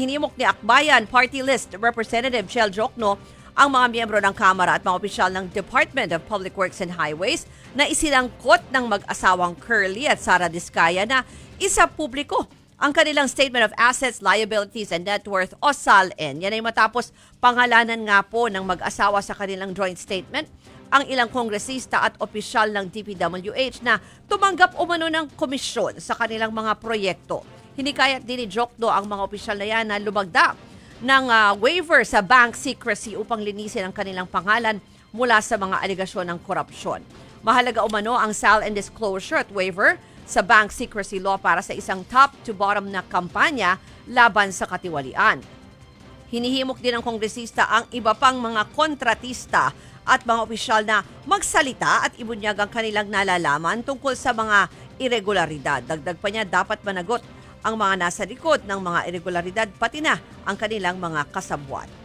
Hinimok ni Akbayan Party List Representative Chel Jokno ang mga miyembro ng Kamara at mga opisyal ng Department of Public Works and Highways na isinangkot ng mag-asawang Curly at Sara Diskaya na isa publiko ang kanilang Statement of Assets, Liabilities, and Net Worth o SALN. Yan ay matapos pangalanan nga po ng mag-asawa sa kanilang joint statement ang ilang kongresista at opisyal ng DPWH na tumanggap umano ng komisyon sa kanilang mga proyekto. Hinikayat din ni Jokdo ang mga opisyal na yan na lumagda ng ah, waiver sa bank secrecy upang linisin ang kanilang pangalan mula sa mga aligasyon ng korupsyon. Mahalaga umano ang SAL and disclosure at waiver sa bank secrecy law para sa isang top-to-bottom na kampanya laban sa katiwalian. Hinihimok din ng kongresista ang iba pang mga kontratista at mga opisyal na magsalita at ibunyag ang kanilang nalalaman tungkol sa mga irregularidad. Dagdag pa niya, dapat managot ang mga nasa likod ng mga irregularidad pati na ang kanilang mga kasabwat.